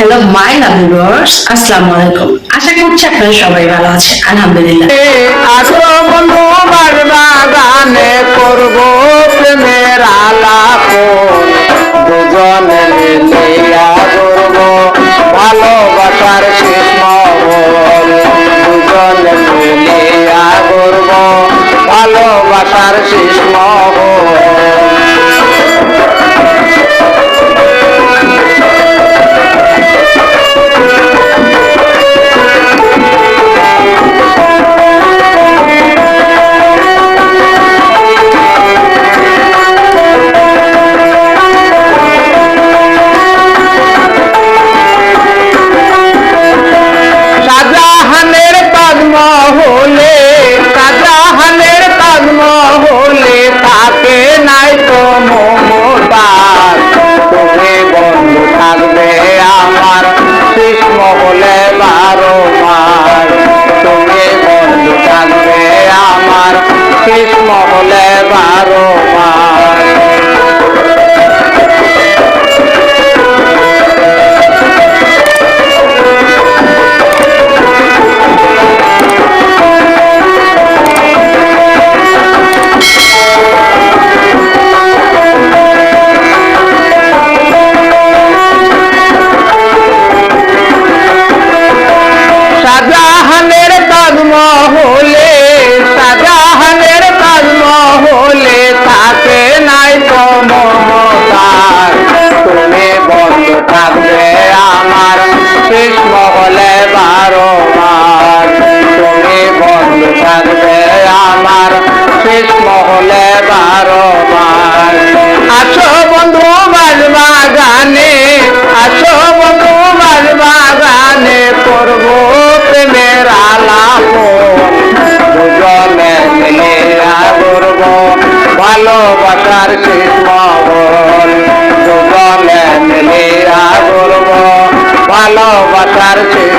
Hello my love viewers আসসালামু আলাইকুম। আশা করছি আপনারা সবাই ভালো আছেন। আলহামদুলিল্লাহ। আসো বন্ধু বাগানে করব। ভালোবাসার শেষ মহল যুগলে মিলিয়া বলব ভালোবাসার শেষ